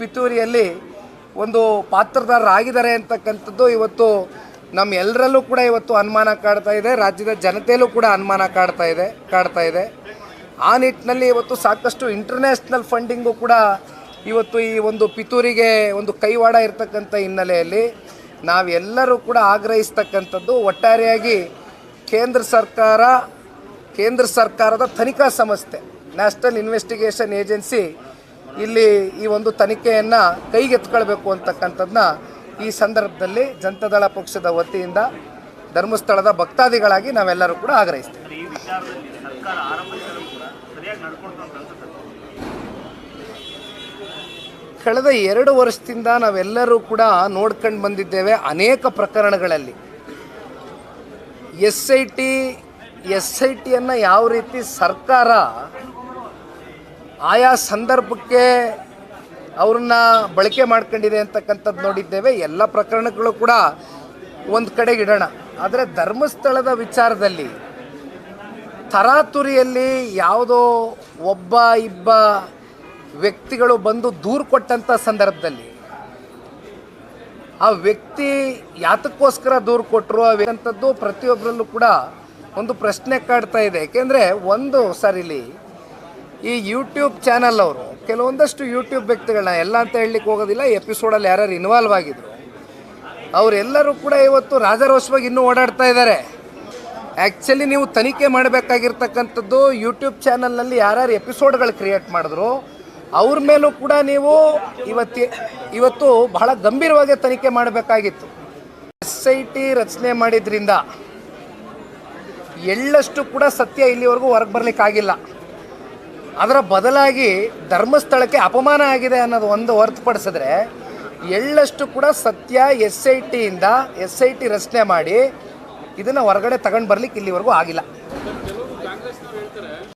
ಪಿತೂರಿಯಲ್ಲಿ ಒಂದು ಪಾತ್ರದಾರರಾಗಿದ್ದಾರೆ ಅಂತಕ್ಕಂಥದ್ದು ಇವತ್ತು ನಮ್ಮ ಎಲ್ಲರಲ್ಲೂ ಕೂಡ ಇವತ್ತು ಅನುಮಾನ ಕಾಡ್ತಾ ಇದೆ, ರಾಜ್ಯದ ಜನತೆಯಲ್ಲೂ ಕೂಡ ಅನುಮಾನ ಕಾಡ್ತಾ ಇದೆ ಕಾಡ್ತಾ ಇದೆ. ಆ ನಿಟ್ಟಿನಲ್ಲಿ ಇವತ್ತು ಸಾಕಷ್ಟು ಇಂಟರ್ನ್ಯಾಷನಲ್ ಫಂಡಿಂಗು ಕೂಡ ಇವತ್ತು ಈ ಒಂದು ಪಿತೂರಿಗೆ ಒಂದು ಕೈವಾಡ ಇರತಕ್ಕಂಥ ಹಿನ್ನೆಲೆಯಲ್ಲಿ ನಾವೆಲ್ಲರೂ ಕೂಡ ಆಗ್ರಹಿಸ್ತಕ್ಕಂಥದ್ದು ಒಟ್ಟಾರೆಯಾಗಿ ಕೇಂದ್ರ ಸರ್ಕಾರ, ಕೇಂದ್ರ ಸರ್ಕಾರದ ತನಿಖಾ ಸಂಸ್ಥೆ ನ್ಯಾಷನಲ್ ಇನ್ವೆಸ್ಟಿಗೇಷನ್ ಏಜೆನ್ಸಿ ಇಲ್ಲಿ ಈ ಒಂದು ತನಿಖೆಯನ್ನು ಕೈಗೆತ್ಕೊಳ್ಬೇಕು ಅಂತಕ್ಕಂಥದ್ದನ್ನ ಈ ಸಂದರ್ಭದಲ್ಲಿ ಜನತಾದಳ ಪಕ್ಷದ ವತಿಯಿಂದ ಧರ್ಮಸ್ಥಳದ ಭಕ್ತಾದಿಗಳಾಗಿ ನಾವೆಲ್ಲರೂ ಕೂಡ ಆಗ್ರಹಿಸ್ತೇವೆ. ಕಳೆದ ಎರಡು ವರ್ಷದಿಂದ ನಾವೆಲ್ಲರೂ ಕೂಡ ನೋಡ್ಕೊಂಡು ಬಂದಿದ್ದೇವೆ ಅನೇಕ ಪ್ರಕರಣಗಳಲ್ಲಿ. S I T S I ಟಿಯನ್ನು ಯಾವ ರೀತಿ ಸರ್ಕಾರ ಆಯಾ ಸಂದರ್ಭಕ್ಕೆ ಅವ್ರನ್ನ ಬಳಕೆ ಮಾಡ್ಕೊಂಡಿದೆ ಅಂತಕ್ಕಂಥದ್ದು ನೋಡಿದ್ದೇವೆ. ಎಲ್ಲ ಪ್ರಕರಣಗಳು ಕೂಡ ಒಂದು ಕಡೆಗೆ ಇಡೋಣ. ಆದರೆ ಧರ್ಮಸ್ಥಳದ ವಿಚಾರದಲ್ಲಿ ತರಾತುರಿಯಲ್ಲಿ ಯಾವುದೋ ಒಬ್ಬ ಇಬ್ಬ ವ್ಯಕ್ತಿಗಳು ಬಂದು ದೂರು ಕೊಟ್ಟಂಥ ಸಂದರ್ಭದಲ್ಲಿ ಆ ವ್ಯಕ್ತಿ ಯಾತಕ್ಕೋಸ್ಕರ ದೂರು ಕೊಟ್ಟರು ಅಂತದ್ದು ಪ್ರತಿಯೊಬ್ಬರಲ್ಲೂ ಕೂಡ ಒಂದು ಪ್ರಶ್ನೆ ಕಾಡ್ತಾ ಇದೆ. ಏಕೆಂದರೆ ಒಂದು ಸರ್ ಇಲ್ಲಿ ಈ ಯೂಟ್ಯೂಬ್ ಚಾನಲ್ ಅವರು, ಕೆಲವೊಂದಷ್ಟು ಯೂಟ್ಯೂಬ್ ವ್ಯಕ್ತಿಗಳನ್ನ ಎಲ್ಲ ಅಂತ ಹೇಳಲಿಕ್ಕೆ ಹೋಗೋದಿಲ್ಲ ಎಪಿಸೋಡಲ್ಲಿ ಯಾರ್ಯಾರು ಇನ್ವಾಲ್ವ್ ಆಗಿದ್ರು. ಅವರೆಲ್ಲರೂ ಕೂಡ ಇವತ್ತು ರಾಜಾರೋಷವಾಗಿ ಇನ್ನೂ ಓಡಾಡ್ತಾ ಇದ್ದಾರೆ. ಆ್ಯಕ್ಚುಲಿ ನೀವು ತನಿಖೆ ಮಾಡಬೇಕಾಗಿರ್ತಕ್ಕಂಥದ್ದು ಯೂಟ್ಯೂಬ್ ಚಾನಲ್ನಲ್ಲಿ ಯಾರ್ಯಾರು ಎಪಿಸೋಡ್ಗಳು ಕ್ರಿಯೇಟ್ ಮಾಡಿದ್ರು, ಅವ್ರ ಮೇಲೂ ಕೂಡ ನೀವು ಇವತ್ತಿ, ಇವತ್ತು ಬಹಳ ಗಂಭೀರವಾಗಿ ತನಿಖೆ ಮಾಡಬೇಕಾಗಿತ್ತು. ಎಸ್ ಐ ಟಿ ರಚನೆ ಮಾಡಿದ್ರಿಂದ, ಎಳ್ಳಷ್ಟು ಕೂಡ ಸತ್ಯ ಇಲ್ಲಿವರೆಗೂ ಹೊರಗೆ ಬರಲಿಕ್ಕಾಗಿಲ್ಲ. ಅದರ ಬದಲಾಗಿ ಧರ್ಮಸ್ಥಳಕ್ಕೆ ಅಪಮಾನ ಆಗಿದೆ ಅನ್ನೋದು ಒಂದು ಹೊರತುಪಡಿಸಿದ್ರೆ ಎಳ್ಳಷ್ಟು ಕೂಡ ಸತ್ಯ ಎಸ್ ಐ ಟಿಯಿಂದ ಎಸ್ ಐ ಟಿ ರಚನೆ ಮಾಡಿ ಇದನ್ನು ಹೊರಗಡೆ ತಗೊಂಡು ಬರ್ಲಿಕ್ಕೆ ಇಲ್ಲಿವರೆಗೂ ಆಗಿಲ್ಲ.